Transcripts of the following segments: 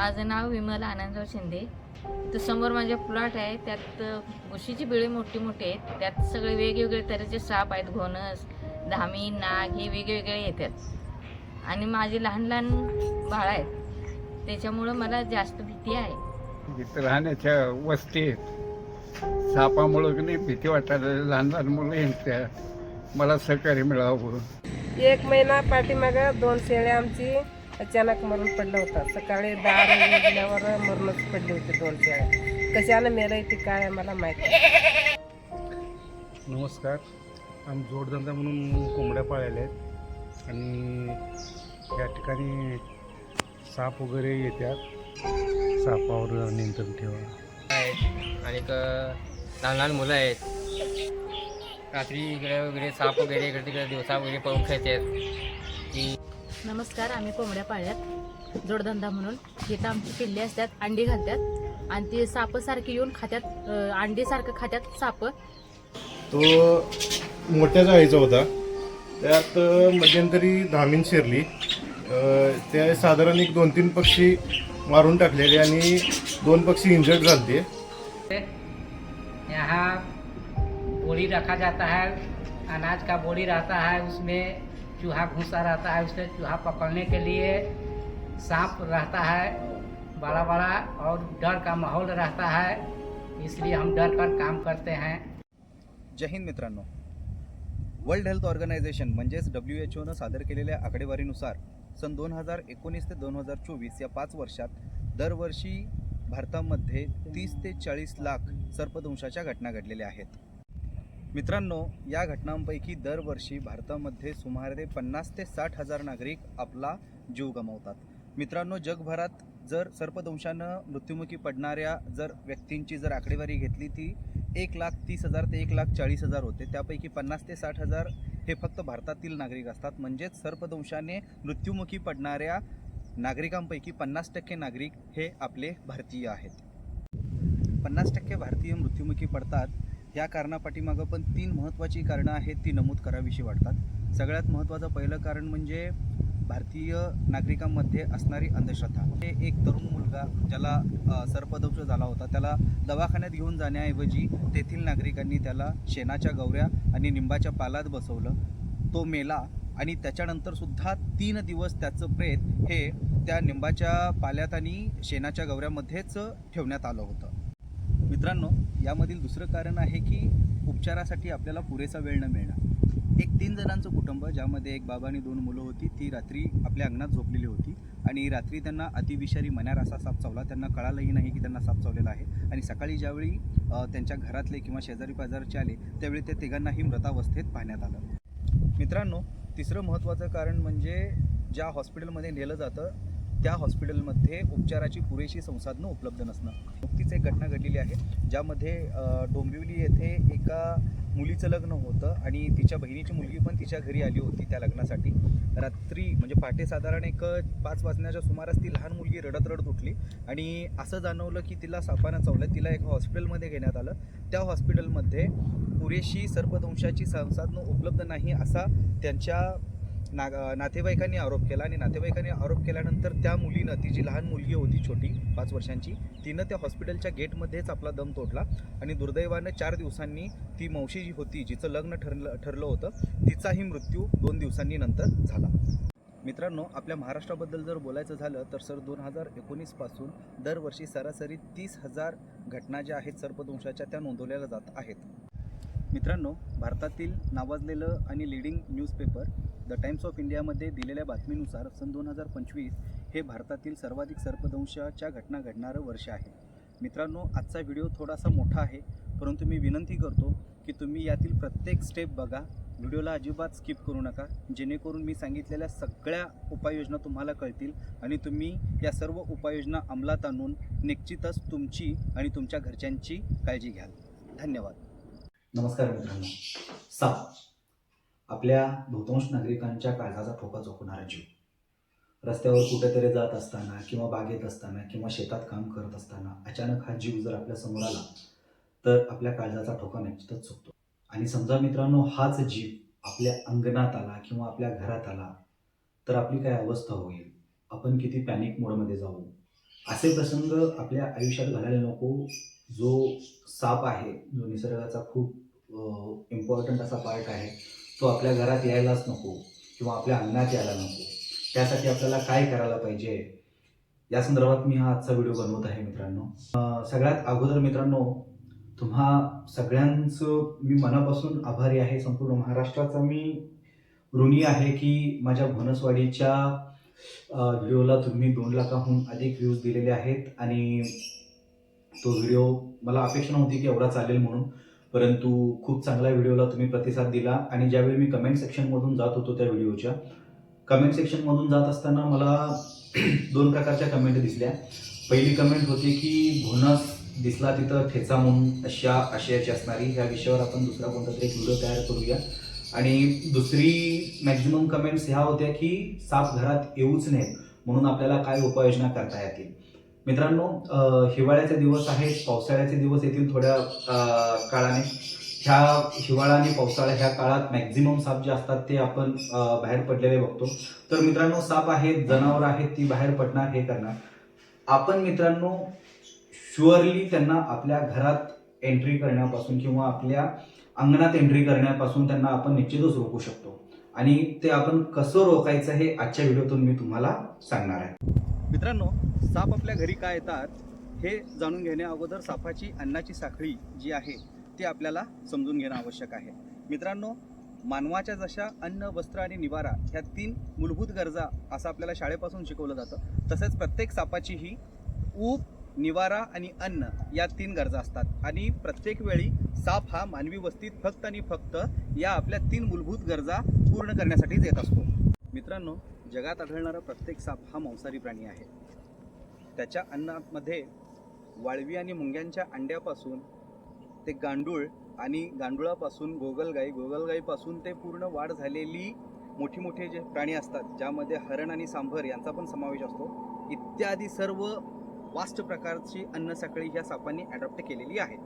माझं नाव विमल आनंदराव शिंदे. तर समोर माझ्या प्लॉट आहे त्यात अ, घुशीची बिळे मोठी मोठी आहेत. त्यात सगळे वेगवेगळे तऱ्हेचे साप आहेत घोणस धामी नाग हे वेगवेगळे येतात. आणि माझी लहान लहान बाळं आहेत. त्याच्यामुळं मला जास्त भीती आहे. इथं राहण्याच्या वस्ती आहेत. सापामुळं की नाही भीती वाटायला लहान लहान मुलं येतात मला सहकार्य मिळावं. एक महिना पाठीमागं दोन शेळ्या आमची. अचानक मरून पडलं होतं. सकाळी दार उघडल्यावर मरूनच पडली होती दोन शेळ्या कशानं मेलं ती काय मला माहिती. नमस्कार. आम्ही जोडधंदा म्हणून कोंबड्या पाळलेल्या आहेत. आणि या ठिकाणी साप वगैरे येतात सापावर नियंत्रण ठेवा. आहेत आणि लहान लहान मुलं आहेत. रात्री इकडे वगैरे साप वगैरे इकडे तिकडे दिवसा वगैरे पळून खेळतात. नमस्कार आम्ही कोंबड्या पाळल्यात. जोडधंदा म्हणून. तिथं आमची पिल्ले असतात अंडी घालतात. आणि ते साप सारखे येऊन खात्यात अं, अंडी सारखं खात्यात साप. तो मोठ्या जाळीचा होता. त्यात मध्यंतरी धामीन शिरली. ते साधारण एक दोन तीन पक्षी मारून टाकलेले आणि दोन पक्षी इंजर्ड झालते. यहाँ बोरी रखा जाता है अनाज का बोरी रहता है उसमें चूहा घुसा रहता है उससे चूहा पकड़ने के लिए सांप रहता है बड़ा बड़ा और डर का माहौल रहता है इसलिए हम डर कर काम करते हैं। जय हिंद मित्रांनो। वर्ल्ड हेल्थ ऑर्गनायझेशन म्हणजेच डब्ल्यू एच ओनं सादर केलेल्या आकडेवारीनुसार सन दोन हजार एकोणीस ते दोन हजार चोवीस या पाच वर्षात दरवर्षी भारतामध्ये तीस ते चाळीस लाख सर्पदंशाच्या घटना घडलेल्या आहेत. मित्रांनो या घटनांपैकी दरवर्षी भारतामध्ये सुमारे पन्नास ते साठ हजार नागरिक आपला जीव गमावतात. मित्रांनो जगभरात जर सर्पदंशानं मृत्युमुखी पडणाऱ्या जर व्यक्तींची जर आकडेवारी घेतली ती एक लाख तीस हजार ते एक लाख चाळीस हजार होते. त्यापैकी पन्नास ते साठ हजार हे फक्त भारतातील नागरिक असतात. म्हणजेच सर्पदंशाने मृत्युमुखी पडणाऱ्या नागरिकांपैकी पन्नास टक्के नागरिक हे आपले भारतीय आहेत. पन्नास टक्के भारतीय मृत्युमुखी पडतात. या कारणापाठीमागं पण तीन महत्त्वाची कारणं आहेत ती नमूद करावीशी वाटतात. सगळ्यात महत्त्वाचं पहिलं कारण म्हणजे भारतीय नागरिकांमध्ये असणारी अंधश्रद्धा. हे एक तरुण मुलगा ज्याला सर्पदंश झाला होता त्याला दवाखान्यात घेऊन जाण्याऐवजी तेथील नागरिकांनी त्याला शेणाच्या गवऱ्या आणि निंबाच्या पालात बसवलं. तो मेला आणि त्याच्यानंतर सुद्धा तीन दिवस त्याचं प्रेत हे त्या निंबाच्या पाल्यात आणि शेणाच्या गवऱ्यामध्येच ठेवण्यात आलं होतं. मित्रांनो यामधील दुसरं कारण आहे की उपचारासाठी आपल्याला पुरेसा वेळ न मिळणं एक तीन जणांचं कुटुंब ज्यामध्ये एक बाबा आणि दोन मुलं होती ती रात्री आपल्या अंगणात झोपलेली होती आणि रात्री त्यांना अतिविषारी मन्यार असा साप चावला. त्यांना कळालंही नाही की त्यांना साप चावलेला आहे. आणि सकाळी ज्यावेळी त्यांच्या घरातले किंवा शेजारी पाजारचे आले त्यावेळी ते तिघांनाही मृतावस्थेत पाहण्यात आलं. मित्रांनो तिसरं महत्त्वाचं कारण म्हणजे ज्या हॉस्पिटलमध्ये नेलं जातं त्या हॉस्पिटलमध्ये उपचाराची पुरेशी संसाधनं उपलब्ध नसणं. नुकतीच एक घटना घडलेली आहे ज्यामध्ये डोंबिवली येथे एका मुलीचं लग्न होतं आणि तिच्या बहिणीची मुलगी पण तिच्या घरी आली होती त्या लग्नासाठी. रात्री म्हणजे पहाटे साधारण एक पाच वाजण्याच्या सुमारास ती लहान मुलगी रडत रडत उठली आणि असं जाणवलं की तिला सापानं चावलं. तिला एका हॉस्पिटलमध्ये घेण्यात आलं. त्या हॉस्पिटलमध्ये पुरेशी सर्पदंशाची संसाधनं उपलब्ध नाही असा त्यांच्या ना नातेवाईकांनी आरोप केला आणि नातेवाईकांनी आरोप केल्यानंतर त्या मुलीनं ती जी लहान मुलगी होती छोटी पाच वर्षांची तिनं त्या हॉस्पिटलच्या गेटमध्येच आपला दम तोडला आणि दुर्दैवानं चार दिवसांनी ती मावशी जी होती जिचं लग्न ठरलं ठरलं होतं तिचाही मृत्यू दोन दिवसांनी नंतर झाला. मित्रांनो आपल्या महाराष्ट्राबद्दल जर बोलायचं झालं तर सर दोन हजार एकोणीसपासून दरवर्षी सरासरी तीस हजार घटना ज्या आहेत सर्पदंशाच्या त्या नोंदवल्या जात आहेत. मित्रांनो भारतातील नावाजलेलं आणि leading newspaper the Times of इंडियामध्ये दिलेल्या बातमीनुसार सन दोन हजार पंचवीस हे भारतातील सर्वाधिक सर्पदंशाच्या घटना घडणारं वर्ष आहे. मित्रांनो आजचा व्हिडिओ थोडासा मोठा आहे परंतु मी विनंती करतो की तुम्ही यातील प्रत्येक स्टेप बघा. व्हिडिओला अजिबात स्किप करू नका. जेणेकरून मी सांगितलेल्या सगळ्या उपाययोजना तुम्हाला कळतील आणि तुम्ही या सर्व उपाययोजना अंमलात आणून निश्चितच तुमची आणि तुमच्या घरच्यांची काळजी घ्याल. धन्यवाद. नमस्कार मित्रांनो. साप आपल्या बहुतांश नागरिकांच्या काळजाचा ठोका चुकणारा जीव. रस्त्यावर कुठेतरी जात असताना किंवा बागेत असताना किंवा शेतात काम करत असताना अचानक हा जीव जर आपल्यासमोर आला तर आपल्या काळजाचा ठोका निश्चितच चुकतो. आणि समजा मित्रांनो हाच जीव आपल्या अंगणात आला किंवा आपल्या घरात आला तर आपली काय अवस्था होईल? आपण किती पॅनिक मोडमध्ये जाऊ? असे प्रसंग आपल्या आयुष्यात घालायला नको. जो साप आहे जो निसर्गाचा खूप इम्पॉर्टंट असा पार्ट आहे तो आपल्या घरात यायलाच नको किंवा आपल्या अंगणात यायला नको. त्यासाठी आपल्याला काय करायला पाहिजे? या संदर्भात मी हा आजचा व्हिडिओ बनवत आहे मित्रांनो. सगळ्यात अगोदर मित्रांनो तुम्हा सगळ्यांचं मी मनापासून आभारी आहे. संपूर्ण महाराष्ट्राचा मी ऋणी आहे की माझ्या भोनसवाडीच्या व्हिडिओला तुम्ही दोन लाखाहून अधिक व्ह्यूज दिलेले आहेत आणि तो व्हिडिओ मला अपेक्षा नव्हती की एवढा चालेल म्हणून. परंतु खूप चांगल्या व्हिडिओला तुम्ही प्रतिसाद दिला आणि ज्यावेळी मी कमेंट सेक्शनमधून जात होतो त्या व्हिडिओच्या कमेंट सेक्शनमधून जात असताना मला दोन प्रकारच्या कमेंट दिसल्या. पहिली कमेंट होती की भोनस दिसला तिथं ठेचा म्हणून अशा आशयाची असणारी ह्या विषयावर आपण दुसरा कोणता तरी एक व्हिडिओ तयार करूया. आणि दुसरी मॅक्झिमम कमेंट्स ह्या होत्या की साप घरात येऊच नयेत म्हणून आपल्याला काय उपाययोजना करता येतील? मित्रांनो हिवाळ्याचे दिवस आहेत पावसाळ्याचे दिवस येतील थोड्या काळाने. ह्या हिवाळा आणि पावसाळा ह्या काळात मॅक्झिमम साप जे असतात ते आपण बाहेर पडलेले बघतो. तर मित्रांनो साप आहेत जनावर आहेत ती बाहेर पडणार हे करणार. आपण मित्रांनो शुअरली त्यांना आपल्या घरात एंट्री करण्यापासून किंवा आपल्या अंगणात एंट्री करण्यापासून त्यांना आपण निश्चितच रोखू शकतो. आणि ते आपण कसं रोखायचं हे आजच्या व्हिडिओतून मी तुम्हाला सांगणार आहे. मित्रांनो साप आपल्या घरी का येतात हे जाणून घेण्या अगोदर सापाची अन्नाची साखळी जी आहे ती आपल्याला समजून घेणं आवश्यक आहे. मित्रांनो मानवाच्या जशा अन्न वस्त्र आणि निवारा ह्या तीन मूलभूत गरजा असं आपल्याला शाळेपासून शिकवलं जातं तसेच प्रत्येक सापाची ही ऊब निवारा आणि अन्न या तीन गरजा असतात. आणि प्रत्येक वेळी साप हा मानवी वस्तीत फक्त आणि फक्त या आपल्या तीन मूलभूत गरजा पूर्ण करण्यासाठीच येत असतो. मित्रांनो जगात आढळणारा प्रत्येक साप हा मांसाहारी प्राणी आहे. त्याच्या अन्नामध्ये वाळवी आणि मुंग्यांच्या अंड्यापासून ते गांडूळ आणि गांडुळापासून गोगलगाई गोगलगाईपासून ते पूर्ण वाढ झालेली मोठी मोठे जे प्राणी असतात ज्यामध्ये हरण आणि सांभर यांचा पण समावेश असतो इत्यादी सर्व वास्ट प्रकारची अन्नसाखळी ह्या सापांनी अडॉप्ट केलेली आहे.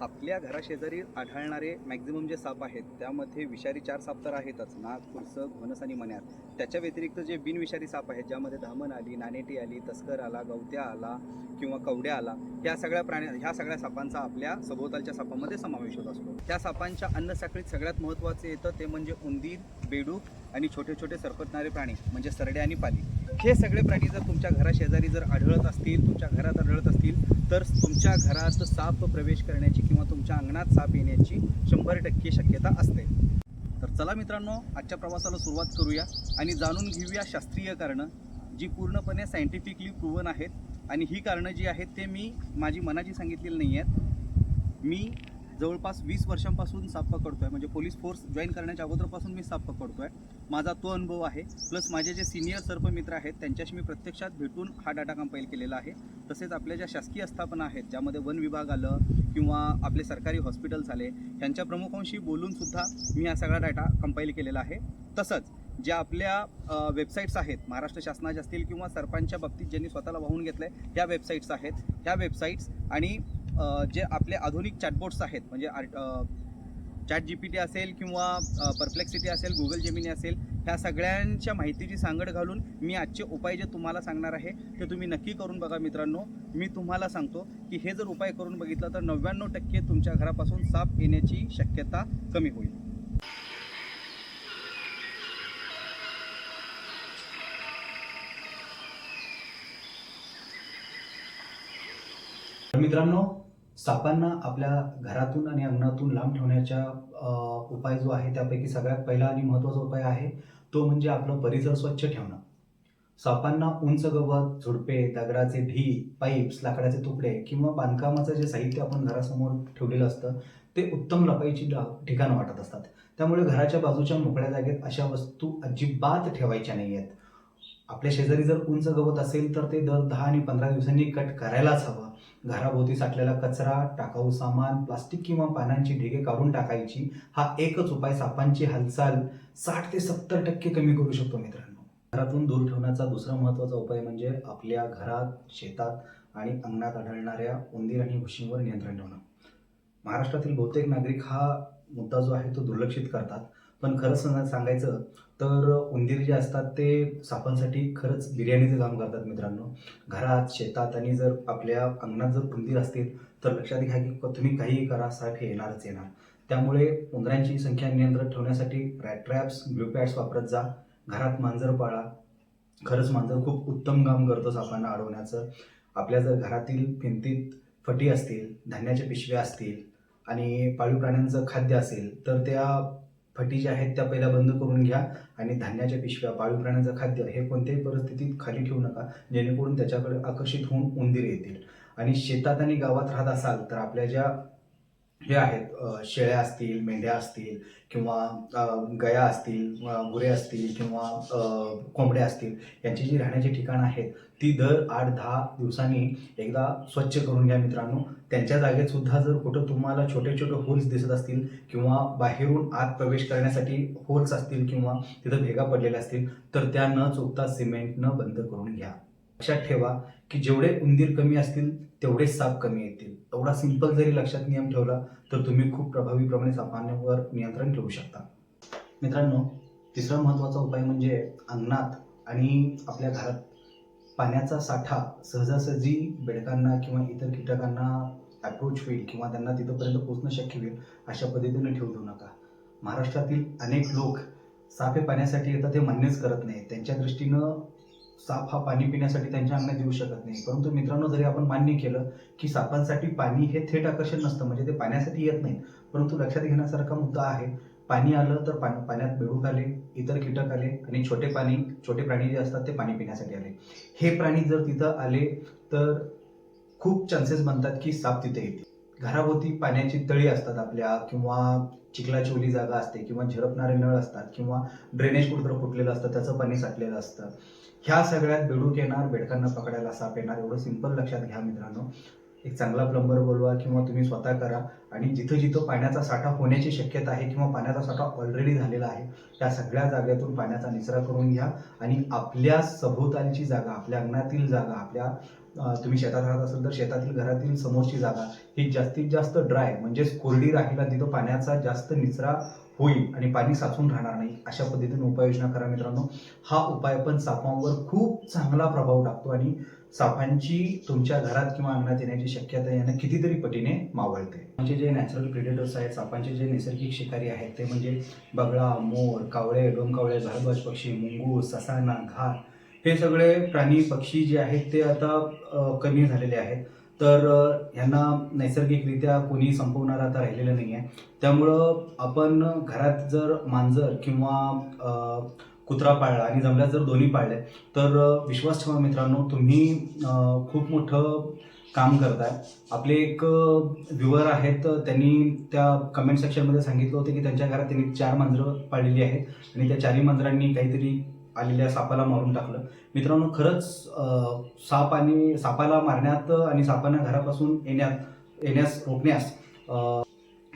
आपल्या घराशेजारी आढळणारे मॅक्झिमम जे साप आहेत त्यामध्ये विषारी चार साप तर आहेतच. नाग पुरसं घोणस आणि मण्यार त्याच्या व्यतिरिक्त जे बिनविषारी साप आहेत ज्यामध्ये धामण आली नानेटी आली तस्कर आला गवत्या आला किंवा कवड्या आला ह्या सगळ्या प्राण्या ह्या सगळ्या सापांचा आपल्या सभोवतालच्या सापामध्ये समावेश होत असतो. त्या सापांच्या अन्नसाखळीत सगळ्यात महत्त्वाचे येतं ते म्हणजे उंदीर बेडूक आणि छोटे छोटे सरपटणारे प्राणी म्हणजे सरडे आणि पाली. हे सगळे प्राणी जर तुमच्या घराशेजारी जर आढळत असतील तुमच्या घरात आढळत असतील तर तुमच्या घरात साप प्रवेश करण्याची किंवा तुमच्या अंगणात साप येण्याची शंभर टक्के शक्यता असते. तर चला मित्रांनो आजच्या प्रवासाला सुरुवात करूया आणि जाणून घेऊया शास्त्रीय कारणं जी पूर्णपणे सायंटिफिकली प्रूवन आहेत. आणि ही कारणं जी आहेत ते मी माझी मनाची सांगितलेली नाही आहेत मी जवळपास वीस वर्षांपासून साप पकडतोय. म्हणजे पोलीस फोर्स जॉईन करण्याच्या अगोदरपासून मी साप पकडतोय. माझा तो अनुभव आहे. प्लस माझे जे सिनियर सर्प मित्र आहेत त्यांच्याशी मी प्रत्यक्षात भेटून हा डाटा कंपाईल केलेला आहे. तसेच आपल्या ज्या शासकीय आस्थापना आहेत ज्यामध्ये वन विभाग आलं किंवा आपले सरकारी हॉस्पिटल्स आले ह्यांच्या प्रमुखांशी बोलूनसुद्धा मी हा सगळा डाटा कंपाईल केलेला आहे. तसंच ज्या आपल्या वेबसाईट्स आहेत महाराष्ट्र शासनाच्या असतील किंवा सरपंचच्या बाबतीत ज्यांनी स्वतःला वाहून घेतलं आहे ह्या वेबसाईट्स आहेत. ह्या वेबसाईट्स आणि जे आपले आधुनिक चॅटबोट्स आहेत म्हणजे चॅट जी पी टी असेल किंवा परप्लेक्सिटी असेल गुगल जेमिनी असेल ह्या सगळ्यांच्या माहितीची सांगड घालून मी आजचे उपाय जे तुम्हाला सांगणार आहे ते तुम्ही नक्की करून बघा मित्रांनो. मी तुम्हाला सांगतो की हे जर उपाय करून बघितलं तर नव्याण्णव टक्के तुमच्या घरापासून साप येण्याची शक्यता कमी होईल. मित्रांनो सापांना आपल्या घरातून आणि अंगणातून लांब ठेवण्याचा उपाय जो आहे त्यापैकी सगळ्यात पहिला आणि महत्त्वाचा उपाय आहे तो म्हणजे आपलं परिसर स्वच्छ ठेवणं. सापांना उंच गवत झुडपे दगडाचे ढी पाईप्स लाकडाचे तुकडे किंवा बांधकामाचं जे साहित्य आपण घरासमोर ठेवलेलं असतं ते उत्तम लपाईची ठिकाणं वाटत असतात. त्यामुळे घराच्या बाजूच्या मोकळ्या जागेत अशा वस्तू अजिबात ठेवायच्या नाही आहेत. आपल्या शेजारी जर उंच गवत असेल तर ते दर दहा आणि पंधरा दिवसांनी कट करायलाच हवं. घराभोवती साठलेला कचरा टाकाऊ सामान प्लास्टिक किंवा पानांची ढिगे काढून टाकायची हा एकच उपाय सापांची हालचाल साठ ते सत्तर टक्के कमी करू शकतो मित्रांनो. घरातून दूर ठेवण्याचा दुसरा महत्त्वाचा उपाय म्हणजे आपल्या घरात शेतात आणि अंगणात आढळणाऱ्या उंदीर आणि घुशींवर नियंत्रण ठेवणं. महाराष्ट्रातील बहुतेक नागरिक हा मुद्दा जो आहे तो दुर्लक्षित करतात. पण खरं सांगायचं तर उंदीर जे असतात ते सापांसाठी खरंच बिर्याणीचं काम करतात मित्रांनो. घरात शेतात आणि जर आपल्या अंगणात जर उंदीर असतील तर लक्षात घ्या की तुम्ही काहीही करा साप हे येणारच येणार. त्यामुळे उंदरांची संख्या नियंत्रित ठेवण्यासाठी रॅट ट्रॅप्स ब्लू पॅड्स वापरत जा. घरात मांजर पाळा. खरंच मांजर खूप उत्तम काम करतो सापांना अडवण्याचं. आपल्या जर घरातील भिंतीत फटी असतील धान्याच्या पिशव्या असतील आणि पाळीव प्राण्यांचं खाद्य असेल तर त्या फटी ज्या आहेत त्या पहिल्या बंद करून घ्या आणि धान्याच्या पिशव्या पाळीव प्राण्यांचं खाद्य हे कोणत्याही परिस्थितीत खाली ठेवू नका जेणेकरून त्याच्याकडे आकर्षित होऊन उंदीर येतील. आणि शेतात आणि गावात राहत असाल तर आपल्या ज्या हे आहेत शेळ्या असतील मेंढ्या असतील किंवा गया असतील गुरे असतील किंवा कोंबड्या असतील यांची जी राहण्याची ठिकाणं आहेत ती दर आठ दहा दिवसांनी एकदा स्वच्छ करून घ्या मित्रांनो. त्यांच्या जागेत सुद्धा जर कुठं तुम्हाला छोटे छोटे होल्स दिसत असतील किंवा बाहेरून आत प्रवेश करण्यासाठी होल्स असतील किंवा तिथं भेगा पडलेल्या असतील तर त्या न चुकता सिमेंटनं बंद करून घ्या. लक्षात ठेवा की जेवढे उंदीर कमी असतील तेवढे साप कमी येतील. एवढा सिंपल जरी लक्षात नियम ठेवला तर तुम्ही खूप प्रभावीप्रमाणे सापांवर नियंत्रण ठेवू शकता. मित्रांनो तिसरा महत्त्वाचा उपाय म्हणजे अंगणात आणि आपल्या घरात पाण्याचा साठा सहजासहजी बेडकांना किंवा इतर कीटकांना अप्रोच होईल किंवा त्यांना तिथंपर्यंत पोहोचणं शक्य होईल अशा पद्धतीने ठेवू देऊ नका. महाराष्ट्रातील अनेक लोक साप हे पाण्यासाठी येतात हे मान्यच करत नाही त्यांच्या दृष्टीनं साप हा पाणी पिण्यासाठी त्यांच्या अंगणात येऊ शकत नाही. परंतु मित्रांनो जरी आपण मान्य केलं की सापांसाठी पाणी हे थेट आकर्षण नसतं म्हणजे ते पाण्यासाठी येत नाही परंतु लक्षात घेण्यासारखा मुद्दा आहे पाणी आलं तर पाणी पाण्यात बेडूक आले इतर कीटक आले आणि छोटे पाणी छोटे प्राणी जे असतात ते पाणी पिण्यासाठी आले. हे प्राणी जर तिथं आले तर खूप चान्सेस बनतात की साप तिथे येते. घराभोवती पाण्याची तळी असतात आपल्या किंवा चिखलाची ओली जागा असते किंवा झिरपणारे नळ असतात किंवा ड्रेनेज कुठं फुटलेलं असतं त्याचं पाणी साठलेलं असतं. ह्या सगळ्यात बेडूक येणार बेडकांना पकडायला साप येणार एवढं सिंपल लक्षात घ्या मित्रांनो. एक चांगला प्लंबर बोलवा किंवा तुम्ही स्वतः करा. आणि जिथं जिथं पाण्याचा साठा होण्याची शक्यता आहे किंवा पाण्याचा साठा ऑलरेडी झालेला आहे त्या सगळ्या जागेतून पाण्याचा निचरा करून घ्या आणि आपल्या सभोवतालची जागा आपल्या अंगणातील जागा आपल्या तुम्ही शेतात राहत असाल तर शेतातील घरातील समोरची जागा ही जास्तीत जास्त ड्राय म्हणजेच कोरडी राहिला तिथं पाण्याचा जास्त निचरा होईल आणि पाणी साचून राहणार नाही अशा पद्धतीने उपाययोजना करा मित्रांनो. हा उपाय पण सापांवर खूप चांगला प्रभाव टाकतो आणि सापांची तुमच्या घरात किंवा अंगणात येण्याची शक्यता यांना कितीतरी पटीने मावळते. म्हणजे जे नॅचरल प्रिडेटर्स आहेत सापांचे जे नैसर्गिक शिकारी आहेत ते म्हणजे बगळा मोर कावळे डोमकावळे भारद्वाज पक्षी मुंगूस ससाना घार हे सगळे प्राणी पक्षी जे आहेत ते आता कमी झालेले आहेत. तर ह्यांना नैसर्गिकरित्या कोणी संपवणार आता राहिलेलं नाही आहे त्यामुळं आपण घरात जर मांजर किंवा कुत्रा पाळला आणि जमल्यास जर दोन्ही पाळले तर विश्वास ठेवा मित्रांनो तुम्ही खूप मोठं काम करताय. आपले एक व्ह्युअर आहेत त्यांनी त्या कमेंट सेक्शनमध्ये सांगितलं होतं की त्यांच्या घरात त्यांनी चार मांजरं पाळलेली आहेत आणि त्या चारही मांजरांनी काहीतरी आलेल्या सापाला मारून टाकलं. मित्रांनो खरंच साप आणि सापाला मारण्यात आणि सापांना घरापासून येण्यात येण्यास रोखण्यास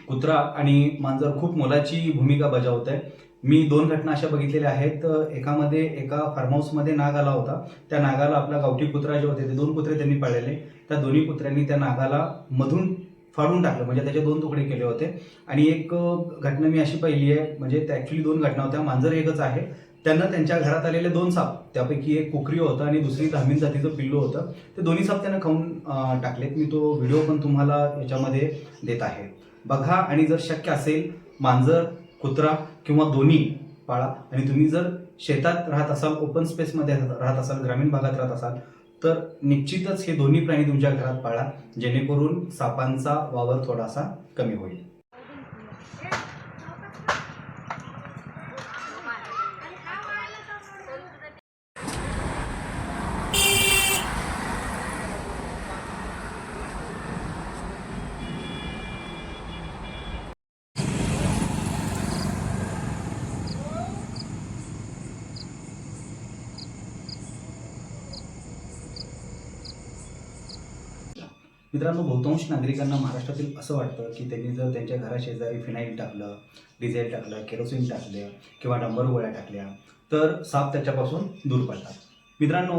कुत्रा आणि मांजर खूप मोलाची भूमिका बजावत आहे मी दोन घटना अशा बघितलेल्या आहेत. एकामध्ये एका फार्म हाऊसमध्ये नाग आला होता. त्या नागाला आपला गावठी कुत्रा जे होते ते दोन कुत्रे त्यांनी पाळलेले. त्या दोन्ही कुत्र्यांनी त्या नागाला मधून फाडून टाकलं. म्हणजे त्याचे दोन तुकडे केले होते. आणि एक घटना मी अशी पाहिली आहे म्हणजे त्या ॲक्च्युली दोन घटना होत्या. मांजर एकच आहे. त्यांना त्यांच्या घरात आलेले दोन साप त्यापैकी एक कोकरी होतं आणि दुसरी धामीन जातीचं पिल्लू होतं. ते दोन्ही साप त्यांना खाऊन टाकलेत. मी तो व्हिडिओ पण तुम्हाला याच्यामध्ये देत आहे. बघा आणि जर शक्य असेल मांजर कुत्रा किंवा दोन्ही पाळा. आणि तुम्ही जर शेतात राहत असाल ओपन स्पेसमध्ये राहत असाल ग्रामीण भागात राहत असाल तर निश्चितच हे दोन्ही प्राणी तुमच्या घरात पाळा जेणेकरून सापांचा वावर थोडासा कमी होईल. मित्रांनो बहुतांश नागरिकांना महाराष्ट्रातील असं वाटतं की त्यांनी जर त्यांच्या घराशेजारी फिनाईल टाकलं डिझेल टाकलं केरोसिन टाकलं किंवा डंबर गोळ्या टाकल्या तर साप त्याच्यापासून दूर पडतात. मित्रांनो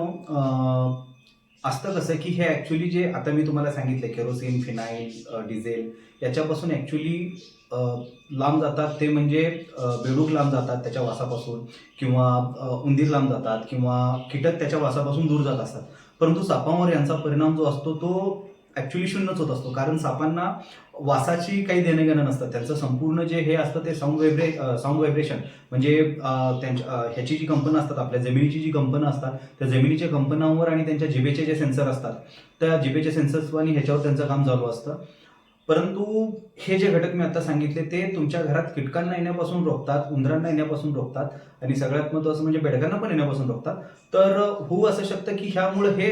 असतं कसं की हे ॲक्च्युली जे आता मी तुम्हाला सांगितलं केरोसिन फिनाईल डिझेल याच्यापासून ॲक्च्युली लांब जातात. ते म्हणजे बेडूक लांब जातात त्याच्या वासापासून किंवा उंदीर लांब जातात किंवा कीटक त्याच्या वासापासून दूर जात असतात. परंतु सापांवर यांचा परिणाम जो असतो तो ॲक्च्युली शून्यच होत असतो. कारण सापांना वासाची काही देणं घेणं नसतं. त्यांचं संपूर्ण जे हे असतं ते साऊंड व्हायब्रे साऊंड व्हायब्रेशन म्हणजे त्यांच्या ह्याची जी कंपनं असतात आपल्या जमिनीची जी कंपनं असतात त्या जमिनीच्या कंपनांवर आणि त्यांच्या जिबेचे जे सेन्सर असतात त्या जिभेचे सेन्सर्स आणि ह्याच्यावर त्यांचं काम चालू असतं. परंतु हे जे घटक मी आता सांगितले ते तुमच्या घरात कीटकांना येण्यापासून रोखतात उंदरांना येण्यापासून रोखतात आणि सगळ्यात महत्त्वाचं म्हणजे बेडकांना पण येण्यापासून रोखतात. तर होऊ असं शकतं की ह्यामुळे हे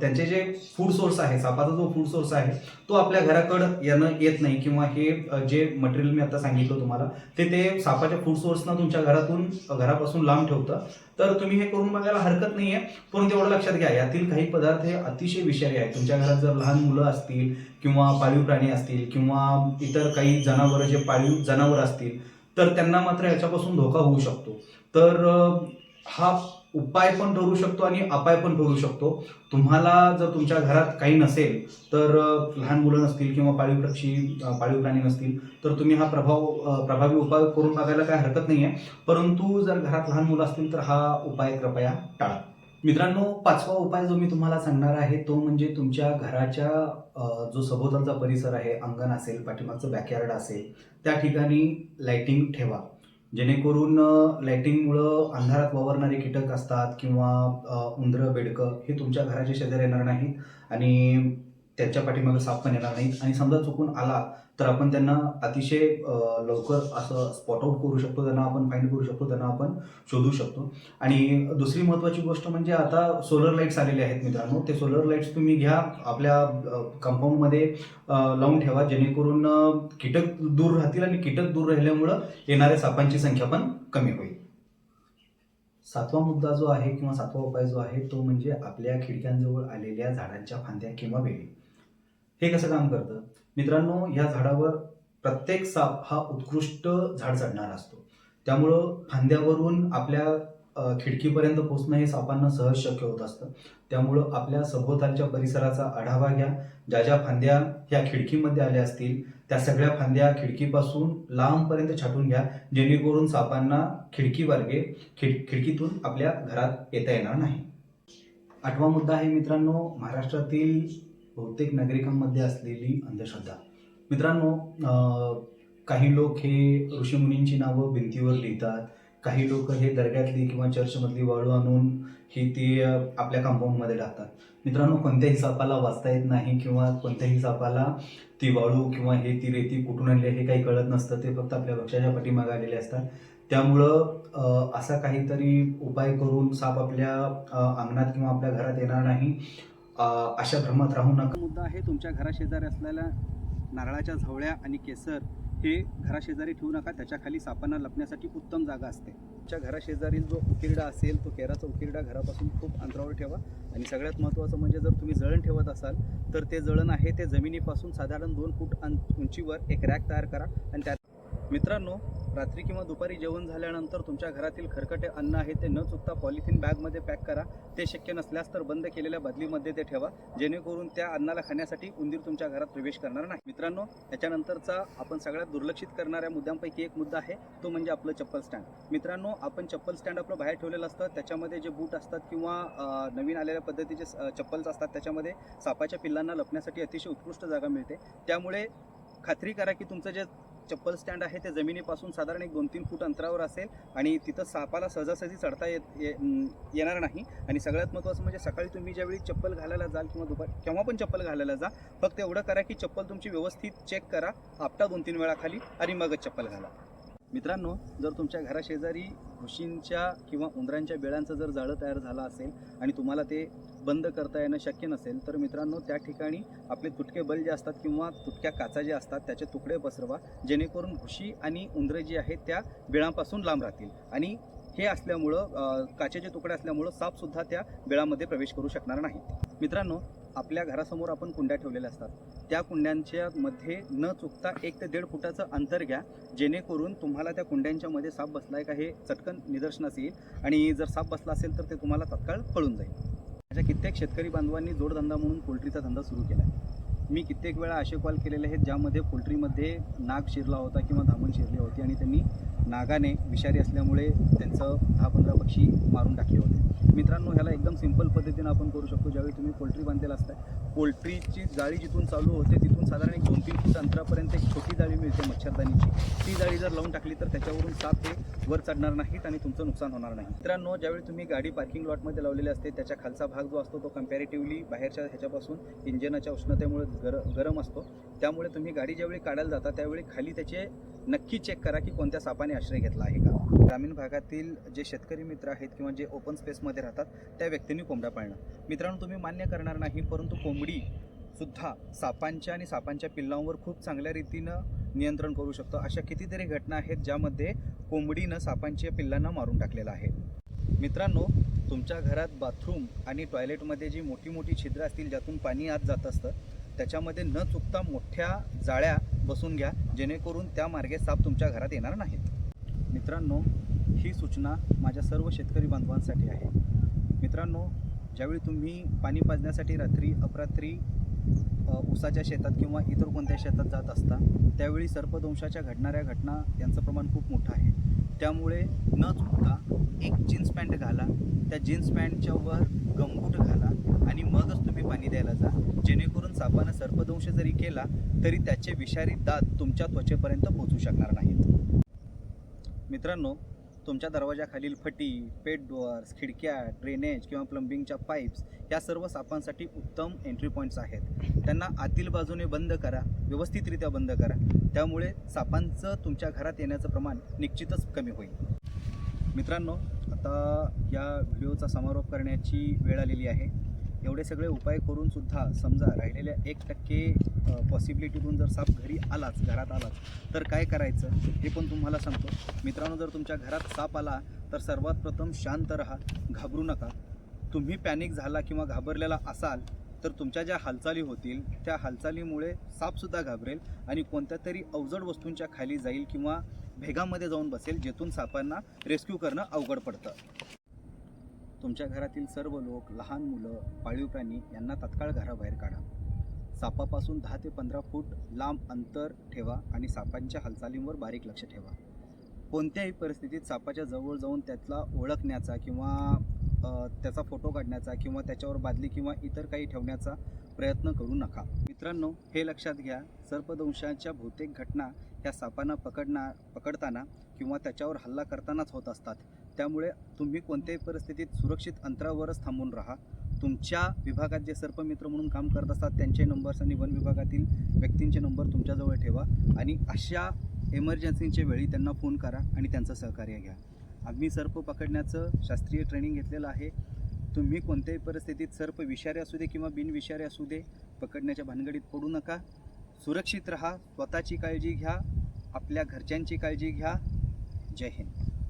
त्यांचे जे फूड सोर्स आहे सापाचा जो फूड सोर्स आहे तो आपल्या घराकडं येणं येत नाही किंवा हे जे मटेरियल मी आता सांगितलं तुम्हाला ते ते सापाच्या फूड सोर्सना तुमच्या घरातून घरापासून लांब ठेवतं. तर तुम्ही हे करून बघायला हरकत नाही आहे पण तेवढं लक्षात घ्या यातील काही पदार्थ हे अतिशय विषारी आहेत. तुमच्या घरात जर लहान मुलं असतील किंवा पाळीव प्राणी असतील किंवा इतर काही जनावरं जे पाळीव जनावर असतील तर त्यांना मात्र याच्यापासून धोका होऊ शकतो. तर हा उपाय पण ठरू शकतो आणि अपाय पण ठरू शकतो. तुम्हाला जर तुमच्या घरात काही नसेल तर लहान मुलं नसतील किंवा पाळीव पक्षी पाळीव प्राणी नसतील तर तुम्ही हा प्रभाव प्रभावी उपाय करून बघायला काही हरकत नाही आहे परंतु जर घरात लहान मुलं असतील तर हा उपाय कृपया टाळा. मित्रांनो पाचवा उपाय जो मी तुम्हाला सांगणार आहे तो म्हणजे तुमच्या घराच्या जो सभोवतालचा परिसर आहे अंगण असेल पाठीमागचं बॅकयार्ड असेल त्या ठिकाणी लाइटिंग ठेवा. जेणेकरून लायटिंगमुळं अंधारात वावरणारे कीटक असतात किंवा उंदरं बेडकं हे तुमच्या घराच्या शेजारी येणार नाहीत आणि त्याच्या पाठीमागे साप पण येणार नाहीत. आणि समजा चुकून आला तर आपण त्यांना अतिशय लवकर असं स्पॉट आउट करू शकतो. त्यांना आपण फाईंड करू शकतो. त्यांना आपण शोधू शकतो. आणि दुसरी महत्त्वाची गोष्ट म्हणजे आता सोलर लाईट्स आलेले आहेत मित्रांनो. ते सोलर लाईट्स तुम्ही घ्या. आपल्या कंपाऊंडमध्ये लावून ठेवा. जेणेकरून कीटक दूर राहतील आणि कीटक दूर राहिल्यामुळं येणाऱ्या सापांची संख्या पण कमी होईल. सातवा मुद्दा जो आहे किंवा सातवा उपाय जो आहे तो म्हणजे आपल्या खिडक्यांजवळ आलेल्या झाडांच्या फांद्या किंवा वेली हे कसं काम करतं? मित्रांनो ह्या झाडावर प्रत्येक साप हा उत्कृष्ट झाड चढणारा असतो. त्यामुळं फांद्यावरून आपल्या खिडकीपर्यंत पोहोचणं हे सापांना सहज शक्य होत असतं. त्यामुळं आपल्या सभोवतालच्या परिसराचा आढावा घ्या. ज्या ज्या फांद्या ह्या खिडकीमध्ये आल्या असतील त्या सगळ्या फांद्या खिडकीपासून लांबपर्यंत छाटून घ्या. जेणेकरून सापांना खिडकीवर्गे खिड खिडकीतून आपल्या घरात येता येणार नाही. आठवा मुद्दा आहे मित्रांनो महाराष्ट्रातील बहुतेक नागरिकांमध्ये असलेली अंधश्रद्धा. मित्रांनो काही लोक हे ऋषीमुनींची नावं भिंतीवर लिहितात. काही लोक हे दर्ग्यातली किंवा चर्चमधली वाळू आणून ही ती आपल्या कंपाऊंडमध्ये टाकतात. मित्रांनो कोणत्याही सापाला वाचता येत नाही किंवा कोणत्याही सापाला ती वाळू किंवा हे ती रेती कुठून आणली हे काही कळत नसतं. ते फक्त आपल्या वृक्षाच्या पाठीमागे आलेले असतात. त्यामुळं असा काहीतरी उपाय करून साप आपल्या अंगणात किंवा आपल्या घरात येणार नाही. अशा भ्रमात राहू नका. मुद्दा आहे तुमच्या घराशेजारी असलेल्या नारळाच्या झवळ्या आणि केसर हे घराशेजारी ठेवू नका त्याच्याखाली सापांना लपण्यासाठी उत्तम जागा असते. तुमच्या घराशेजारील जो उकिरडा असेल तो केराचा उकिरडा घरापासून खूप अंतरावर ठेवा. आणि सगळ्यात महत्त्वाचं म्हणजे जर तुम्ही जळण ठेवत असाल तर ते जळण आहे ते जमिनीपासून साधारण दोन फूट उंचीवर एक रॅक तयार करा. आणि त्या मित्रांनो रात्री किंवा दुपारी जेवण झाल्यानंतर तुमच्या घरातील खरकटे अन्न आहे ते न चुकता पॉलिथिन बॅगमध्ये पॅक करा. ते शक्य नसल्यास तर बंद केलेल्या बदलीमध्ये ते ठेवा. जेणेकरून त्या अन्नाला खाण्यासाठी उंदीर तुमच्या घरात प्रवेश करणार नाही. मित्रांनो त्याच्यानंतरचा आपण सगळ्यात दुर्लक्षित करणाऱ्या मुद्द्यांपैकी एक मुद्दा आहे. तो म्हणजे आपलं चप्पल स्टँड मित्रांनो आपण चप्पल स्टँड आपलं बाहेर ठेवलेलं असतं. त्याच्यामध्ये जे बूट असतात किंवा नवीन आलेल्या पद्धतीचे चप्पल्स असतात त्याच्यामध्ये सापाच्या पिल्लांना लपण्यासाठी अतिशय उत्कृष्ट जागा मिळते. त्यामुळे खात्री करा की तुमचं जे चप्पल स्टँड आहे ते जमिनीपासून साधारण एक दोन तीन फूट अंतरावर असेल आणि तिथं सापाला सहजासहजी चढता येत ये- येणार नाही. आणि सगळ्यात महत्त्वाचं म्हणजे सकाळी तुम्ही ज्यावेळी चप्पल घालायला जाल किंवा दुपार केव्हा पण चप्पल घालायला जा फक्त एवढं करा की चप्पल तुमची व्यवस्थित चेक करा आपटा दोन तीन वेळा खाली आणि मगच चप्पल घाला. मित्रांनो जर तुमच्या घराशेजारी घुशींच्या किंवा उंदरांच्या बेळ्यांचं जर जाळं तयार झालं असेल आणि तुम्हाला ते बंद करता येणं शक्य नसेल तर मित्रांनो त्या ठिकाणी आपले तुटके बल जे असतात किंवा तुटक्या काचा जे असतात त्याचे तुकडे पसरवा जेणेकरून घुशी आणि उंदरं जी आहेत त्या बिळांपासून लांब राहतील. आणि हे असल्यामुळं काचेचे तुकडे असल्यामुळं सापसुद्धा त्या बिळामध्ये प्रवेश करू शकणार नाहीत मित्रांनो आपल्या घरासमोर आपण कुंड्या ठेवलेल्या असतात. त्या कुंड्यांच्या मध्ये न चुकता एक ते दीड फुटाचं अंतर घ्या. जेणेकरून तुम्हाला त्या कुंड्यांच्या मध्ये साप बसलाय का हे चटकन निदर्शनास येईल आणि जर साप बसला असेल तर ते तुम्हाला तत्काळ कळून जाईल. माझ्या कित्येक शेतकरी बांधवांनी जोडधंदा म्हणून पोल्ट्रीचा धंदा सुरू केला आहे. मी कित्येक वेळा असे कॉल केलेले आहेत ज्यामध्ये पोल्ट्रीमध्ये नाग शिरला होता किंवा धामण शिरली होती आणि त्यांनी नागाने विषारी असल्यामुळे त्यांचं दहा पंधरा पक्षी मारून टाकले होते. मित्रांनो ह्याला एकदम सिंपल पद्धतीनं आपण करू शकतो. ज्यावेळी तुम्ही पोल्ट्री बांधलेला असताय पोल्ट्रीची जाळी जिथून चालू होते तिथून साधारण एक दोन तीन फूट अंतरापर्यंत एक छोटी जाळी मिळते मच्छरदाणीची. ती जाळी जर लावून टाकली तर त्याच्यावरून साप ते वर चढणार नाहीत आणि तुमचं नुकसान होणार नाही. मित्रांनो ज्यावेळी तुम्ही गाडी पार्किंग लॉटमध्ये लावलेली असते त्याच्या खालचा भाग जो असतो तो कम्पॅरेटिव्हली बाहेरच्या ह्याच्यापासून इंजिनाच्या उष्णतेमुळे गर गरम असतो. त्यामुळे तुम्ही गाडी ज्यावेळी काढायला जाता त्यावेळी खाली त्याचे नक्की चेक करा की कोणत्या सापाने आश्रय घेतला आहे का. ग्रामीण भागातील जे शेतकरी मित्र आहेत किंवा जे ओपन स्पेसमध्ये राहतात त्या व्यक्तींनी कोंबड्या पाळणं मित्रांनो तुम्ही मान्य करणार नाही परंतु कोंबडी सुद्धा सापांच्या आणि सापांच्या पिल्लांवर खूप चांगल्या रीतीनं नियंत्रण करू शकतो. अशा कितीतरी घटना आहेत ज्यामध्ये कोंबडीनं सापांच्या पिल्लांना मारून टाकलेलं आहे. मित्रांनो तुमच्या घरात बाथरूम आणि टॉयलेटमध्ये जी मोठी मोठी छिद्रं असतील ज्यातून पाणी आत जात असतं त्याच्यामध्ये न चुकता मोठ्या जाळ्या बसून घ्या जेणेकरून त्या मार्गे साप तुमच्या घरात येणार नाहीत. मित्रांनो ही सूचना माझ्या सर्व शेतकरी बांधवांसाठी आहे. मित्रांनो ज्यावेळी तुम्ही पाणी पाजण्यासाठी रात्री अपरात्री ऊसाच्या शेतात किंवा इतर कोणत्या शेतात जात असता त्यावेळी सर्पदंशाच्या घडणाऱ्या घटना यांचं प्रमाण खूप मोठं आहे. त्यामुळे न चुकता एक जीन्स पॅन्ट घाला त्या जीन्स पॅन्टच्या वर गमबूट घाला आणि मगच तुम्ही पाणी द्यायला जा. जेणेकरून सापानं सर्पदंश जरी केला तरी त्याचे विषारी दात तुमच्या त्वचेपर्यंत पोहोचू शकणार नाहीत. मित्रांनो तुमच्या दरवाजाखालील फटी पेट डोअर्स खिडक्या ड्रेनेज किंवा प्लंबिंगच्या पाईप्स या सर्व सापांसाठी उत्तम एंट्री पॉईंट्स आहेत. त्यांना आतील बाजूने बंद करा व्यवस्थितरित्या बंद करा. त्यामुळे सापांचं तुमच्या घरात येण्याचं प्रमाण निश्चितच कमी होईल. मित्रांनो आता या व्हिडिओचा समारोप करण्याची वेळ आलेली आहे. एवढे सगळे उपाय करून सुद्धा समजा राहिलेल्या एक टक्के पॉसिबिलिटीतून जर साप घरी आलाच घरात आलाच तर काय करायचं? हे पण तुम्हाला सांगतो. मित्रांनो जर तुमच्या घरात साप आला तर सर्वात प्रथम शांत राहा. घाबरू नका. तुम्ही पॅनिक झाला किंवा घाबरलेला असाल तर तुमच्या ज्या हालचाली होतील त्या हालचालीमुळे सापसुद्धा घाबरेल आणि कोणत्या तरी अवजड वस्तूंच्या खाली जाईल किंवा भेगामध्ये जाऊन बसेल जेथून सापांना रेस्क्यू करणं अवघड पडतं. तुमच्या घरातील सर्व लोक लहान मुलं पाळीव प्राणी यांना तत्काळ घराबाहेर काढा. सापापासून दहा ते पंधरा फूट लांब अंतर ठेवा आणि सापांच्या हालचालींवर बारीक लक्ष ठेवा. कोणत्याही परिस्थितीत सापाच्या जवळ जाऊन त्यातला ओळखण्याचा किंवा त्याचा फोटो काढण्याचा किंवा त्याच्यावर बादली किंवा इतर काही ठेवण्याचा प्रयत्न करू नका. मित्रांनो हे लक्षात घ्या सर्पदंशाच्या बहुतेक घटना ह्या सापांना पकडणार पकडताना किंवा त्याच्यावर हल्ला करतानाच होत असतात. त्यामुळे तुम्ही कोणत्याही परिस्थितीत सुरक्षित अंतरावरच थांबून राहा. तुमच्या विभागात जे सर्पमित्र म्हणून काम करत असतात त्यांचे नंबर्स आणि वन विभागातील व्यक्तींचे नंबर तुमच्याजवळ ठेवा आणि अशा एमर्जन्सीच्या वेळी त्यांना फोन करा आणि त्यांचं सहकार्य घ्या. आम्ही सर्प पकडण्याचं शास्त्रीय ट्रेनिंग घेतलेलं आहे. तुम्ही कोणत्याही परिस्थितीत सर्प विषारी असू दे किंवा बिनविषारी असू दे पकडण्याच्या भानगडीत पडू नका. सुरक्षित रहा स्वतःची काळजी घ्या आपल्या घरच्यांची काळजी घ्या. जय हिंद.